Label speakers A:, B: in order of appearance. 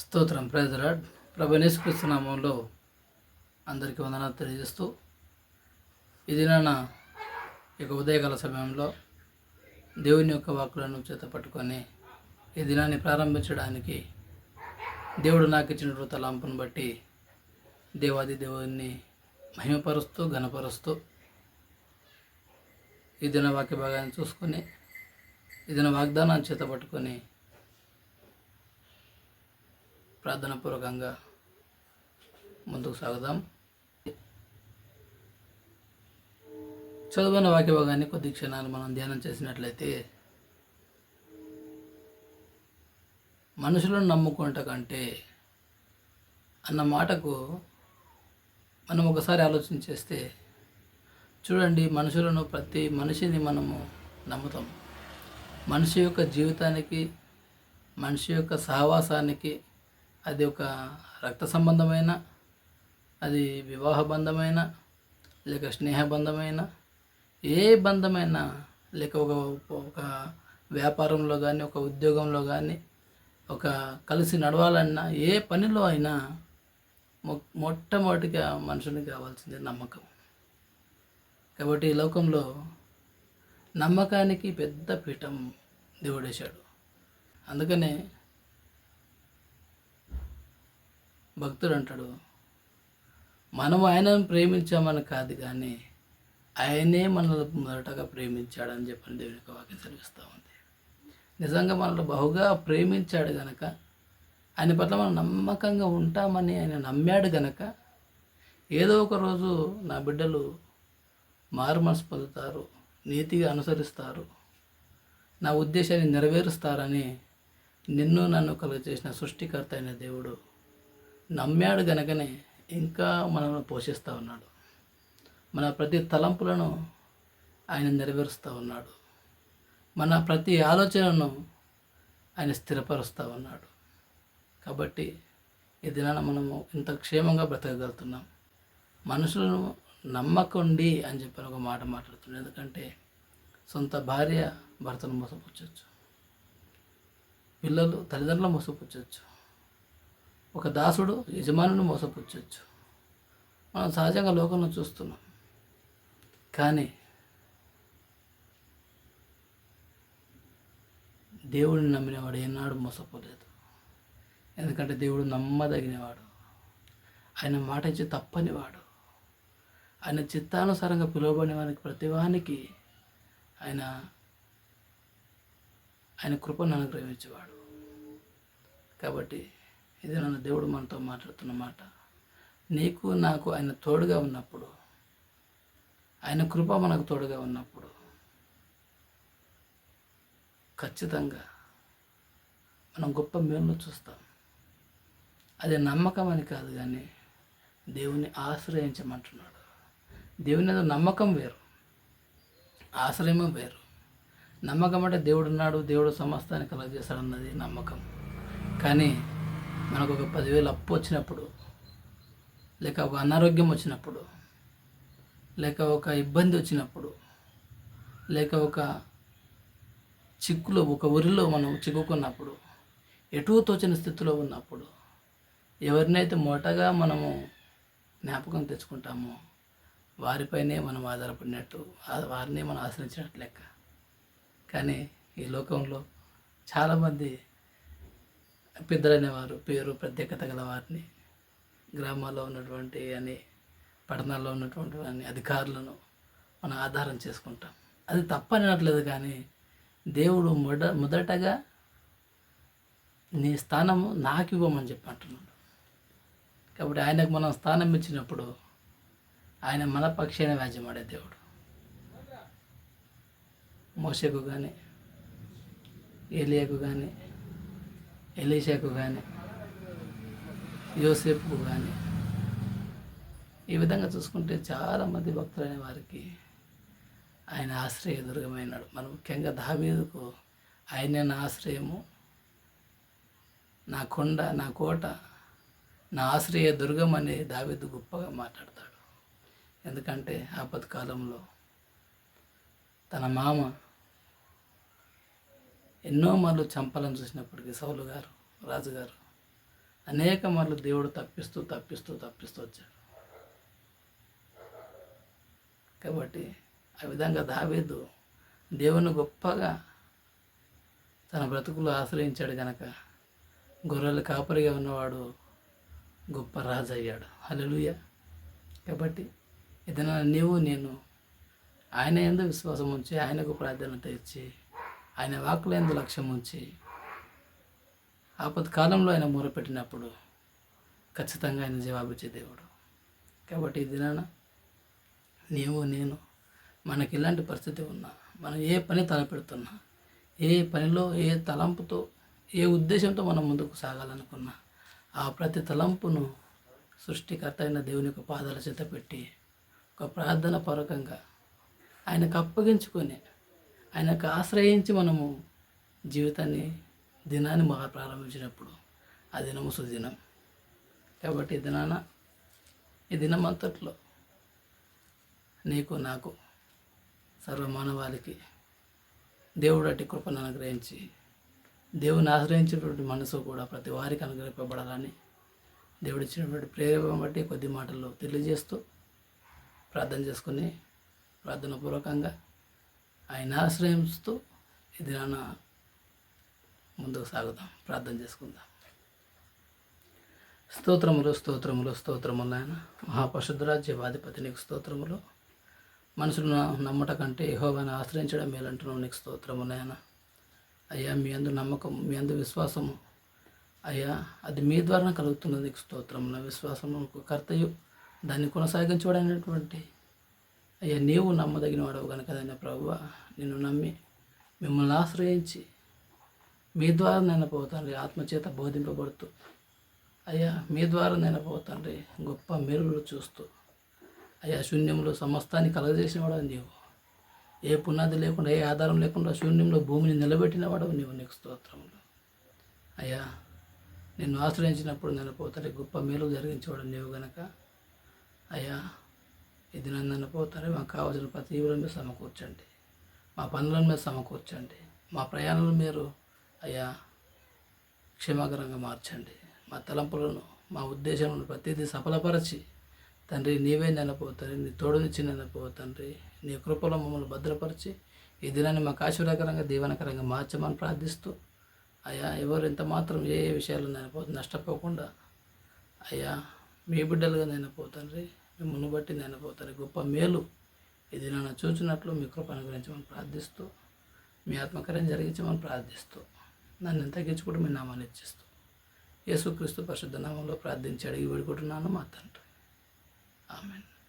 A: స్తోత్రం. ప్రైజరాడ్ ప్రభనేశ్వరిస్తు నామంలో అందరికీ వందనాలు తెలియజేస్తూ ఇది నాన్న ఇక ఉదయకాల సమయంలో దేవుని యొక్క వాక్కులను చేత పట్టుకొని ఈ దినాన్ని ప్రారంభించడానికి దేవుడు నాకు ఇచ్చిన తలాంపును బట్టి దేవాది దేవుని మహిమపరుస్తూ ఘనపరుస్తూ ఈ దిన వాక్య భాగాన్ని చూసుకొని ఈ దిన వాగ్దానాన్ని చేత పట్టుకొని ప్రార్థనాపూర్వకంగా ముందుకు సాగుదాం. చదువున్న వాక్య భాగాన్ని కొద్ది క్షణాలు మనం ధ్యానం చేసినట్లయితే మనుషులను నమ్ముకుంట కంటే అన్న మాటకు మనం ఒకసారి ఆలోచన చేస్తే చూడండి మనుషులను ప్రతి మనిషిని మనము నమ్ముతాం. మనిషి యొక్క జీవితానికి మనిషి యొక్క సహవాసానికి అది ఒక రక్త సంబంధమైన అది వివాహ బంధమైన లేక స్నేహబంధమైన ఏ బంధమైన లేక ఒక ఒక వ్యాపారంలో కానీ ఒక ఉద్యోగంలో కానీ ఒక కలిసి నడవాలన్నా ఏ పనిలో అయినా మొ మొట్టమొదటిగా మనుషునికి కావాల్సింది నమ్మకం. కాబట్టి ఈ లోకంలో నమ్మకానికి పెద్ద పీఠం దేవుడేశాడు. అందుకనే భక్తుడు అంటాడు మనం ఆయనను ప్రేమించామని కాదు కానీ ఆయనే మనల్ని మొదటగా ప్రేమించాడని చెప్పని దేవుని యొక్క వాక్యం సెలవిస్తూ ఉంది. నిజంగా మనల్ని బహుగా ప్రేమించాడు గనక ఆయన పట్ల మనం నమ్మకంగా ఉంటామని ఆయన నమ్మాడు గనక ఏదో ఒక రోజు నా బిడ్డలు మారు మనసు పొందుతారు నీతిగా అనుసరిస్తారు నా ఉద్దేశాన్ని నెరవేరుస్తారని నిన్ను నన్ను కలుగజేసిన సృష్టికర్త అయిన దేవుడు నమ్మాడు గనకనే ఇంకా మనల్ని పోషిస్తూ ఉన్నాడు. మన ప్రతి తలంపులను ఆయన నెరవేరుస్తూ ఉన్నాడు. మన ప్రతి ఆలోచనను ఆయన స్థిరపరుస్తూ ఉన్నాడు. కాబట్టి ఈ దినాన మనము ఇంత క్షేమంగా బ్రతకగలుగుతున్నాం. మనుషులను నమ్మకండి అని చెప్పిన ఒక మాట మాట్లాడుతున్నాం ఎందుకంటే సొంత భార్య భర్తను మోసపుచ్చచ్చు. పిల్లలు తల్లిదండ్రులు మోసపుచ్చచ్చు. ఒక దాసుడు యజమానుని మోసపుచ్చచ్చు. మనం సహజంగా లోకంలో చూస్తున్నాం. కానీ దేవుడిని నమ్మినవాడు ఏనాడు మోసపోలేదు. ఎందుకంటే దేవుడు నమ్మదగినవాడు. ఆయన మాట ఇచ్చి తప్పనివాడు. ఆయన చిత్తానుసారంగా పిలువబడిన వారికి ప్రతివానికి ఆయన ఆయన కృపను అనుగ్రహించేవాడు. కాబట్టి ఇది నన్ను దేవుడు మనతో మాట్లాడుతున్న మాట. నీకు నాకు ఆయన తోడుగా ఉన్నప్పుడు ఆయన కృప మనకు తోడుగా ఉన్నప్పుడు ఖచ్చితంగా మనం గొప్ప మేలును చూస్తాం. అది నమ్మకం అని కాదు కానీ దేవుని ఆశ్రయించమంటున్నాడు. దేవుని మీద నమ్మకం వేరు. ఆశ్రయము వేరు. నమ్మకం అంటే దేవుడున్నాడు దేవుడు సమస్తాన్ని కలగజేస్తాడు అన్నది నమ్మకం. కానీ మనకు ఒక పదివేలు అప్పు వచ్చినప్పుడు లేక ఒక అనారోగ్యం వచ్చినప్పుడు లేక ఒక ఇబ్బంది వచ్చినప్పుడు లేక ఒక చిక్కులో ఒక ఊరిలో మనం చిక్కుకున్నప్పుడు ఎటు తోచిన స్థితిలో ఉన్నప్పుడు ఎవరినైతే మొటగా మనము జ్ఞాపకం తెచ్చుకుంటామో వారిపైనే మనం ఆధారపడినట్టు వారిని మనం ఆశ్రయించినట్టు లెక్క. కానీ ఈ లోకంలో చాలామంది పెద్దలనేవారు పేరు ప్రత్యేకత గల వారిని గ్రామాల్లో ఉన్నటువంటి అని పట్టణాల్లో ఉన్నటువంటి అని అధికారులను మనం ఆధారం చేసుకుంటాం. అది తప్పనట్లేదు కానీ దేవుడు మొద మొదటగా నీ స్థానము నాకు ఇవ్వమని చెప్పి అంటున్నాడు. కాబట్టి ఆయనకు మనం స్థానం ఇచ్చినప్పుడు ఆయన మన పక్షైన వ్యాజ్యమాడే దేవుడు. మోసకు కానీ ఏలియాకు కానీ ఎలీషాకు కానీ యోసేపుకు కానీ ఈ విధంగా చూసుకుంటే చాలామంది భక్తులైన వారికి ఆయన ఆశ్రయ దుర్గమైనాడు. మనం ముఖ్యంగా దావీదుకు ఆయనే నా ఆశ్రయము నా కొండ నా కోట నా ఆశ్రయ దుర్గం అని దావీదు గొప్పగా మాట్లాడతాడు. ఎందుకంటే ఆపత్ కాలంలో తన మామ ఎన్నో మార్లు చంపాలని చూసినప్పటికీ సౌలు గారు రాజుగారు అనేక మార్లు దేవుడు తప్పిస్తూ తప్పిస్తూ తప్పిస్తూ వచ్చాడు. కాబట్టి ఆ విధంగా దావేదు దేవుని గొప్పగా తన బ్రతుకులు ఆశ్రయించాడు గనక గొర్రెలు కాపరిగా ఉన్నవాడు గొప్ప రాజు అయ్యాడు. అలలుయ కాబట్టి ఏదైనా నీవు నేను ఆయన ఎందు విశ్వాసం ఉంచి ఆయనకు ప్రాధాన్యత ఇచ్చి ఆయన వాక్కులందు లక్ష్యం ఉంచి ఆపద కాలంలో ఆయన మొరపెట్టినప్పుడు ఖచ్చితంగా ఆయన జవాబిచ్చే దేవుడు. కాబట్టి ఈ దినాన నీవు నేను మనకి ఇలాంటి పరిస్థితి ఉన్నా మనం ఏ పని తలపెడుతున్నా ఏ పనిలో ఏ తలంపుతో ఏ ఉద్దేశంతో మనం ముందుకు సాగాలనుకున్నా ఆ ప్రతి తలంపును సృష్టికర్త అయిన దేవుని యొక్క పాదాల చేత పెట్టి ఒక ప్రార్థన పూర్వకంగా ఆయనకు అప్పగించుకొని ఆయనకు ఆశ్రయించి మనము జీవితాన్ని దినాన్ని బాగా ప్రారంభించినప్పుడు ఆ దినము సుదినం. కాబట్టి ఈ దినాన ఈ దినం అంతట్లో నీకు నాకు సర్వమానవాళికి దేవుడు అట్టి కృపను అనుగ్రహించి దేవుని ఆశ్రయించినటువంటి మనసు కూడా ప్రతి వారికి అనుగ్రహింపబడాలని దేవుడు ఇచ్చినటువంటి ప్రేరేపణ బట్టి కొద్ది మాటల్లో తెలియజేస్తూ ప్రార్థన చేసుకుని ప్రార్థన పూర్వకంగా ఆయన ఆశ్రయంతో ఇది నాన్న ముందుకు సాగుదాం. ప్రార్థన చేసుకుందాం. స్తోత్రములు స్తోత్రములు స్తోత్రములు ఆయన మహాపశుద్ధరాజ్యవాధిపతి నీకు స్తోత్రములు. మనుషులను నమ్మట కంటే యెహోవాను ఆశ్రయించడం మేలంటున్నావు నీకు స్తోత్రము నాయన. అయ్యా మీ అందు నమ్మకం మీ అందు విశ్వాసము. అయ్యా అది మీ ద్వారా కలుగుతున్నది నీకు స్తోత్రం నా విశ్వాసము కర్తయు దాన్ని కొనసాగించబడినటువంటి అయ్యా నీవు నమ్మదగిన వాడవు కనుక దాన్ని ప్రభువ నిన్ను నమ్మి మిమ్మల్ని ఆశ్రయించి మీ ద్వారా నేను పోతాను ఆత్మచేత బోధింపబడుతూ అయ్యా మీ ద్వారా నేను పోతాను గొప్ప మెరుగులు చూస్తూ అయ్యా శూన్యంలో సమస్తాన్ని కలగజేసినవాడు నీవు. ఏ పునాది లేకుండా ఏ ఆధారం లేకుండా శూన్యంలో భూమిని నిలబెట్టిన వాడు నీవు. నీకు స్తోత్రంలో అయ్యా నిన్ను ఆశ్రయించినప్పుడు నేను పోతాడు గొప్ప మేలు జరిగించేవాడు నీవు గనక. అయ్యా ఇది నన్ను పోతానే మాకు కావాల్సిన ప్రతి ఈవుల మీద సమకూర్చండి. మా పనుల మీద సమకూర్చండి. మా ప్రయాణాలను మీరు అయ్యా క్షేమకరంగా మార్చండి. మా తలంపులను మా ఉద్దేశాలను ప్రతిదీ సఫలపరచి తండ్రి నీవే నెలపోతారు నీ తోడునిచ్చి నెలపో తండ్రి. నీ కృపలో మమ్మల్ని భద్రపరిచి ఈ దినాన్ని మాకు ఆశీర్వాదకరంగా దీవనకరంగా మార్చమని ప్రార్థిస్తూ అయ్యా ఎవరు ఎంత మాత్రం ఏ ఏ విషయాలు నెనపో నష్టపోకుండా అయ్యా మీ బిడ్డలుగా నెనపోతండ్రి మిమ్మల్ని బట్టి నెనపోతారు గొప్ప మేలు. ఇది నన్ను చూచినట్లు మీ కృప అనుగ్రహించమని ప్రార్థిస్తూ మీ ఆత్మకార్యం జరిగించమని ప్రార్థిస్తూ నన్ను తగ్గించుకుంటూ మీ నామాన్ని ఇచ్చిస్తూ యేసుక్రీస్తు పరిశుద్ధ నామంలో ప్రార్థించి అడిగి వేడుకుంటున్నాను మా తండ్రి. ఆమెను.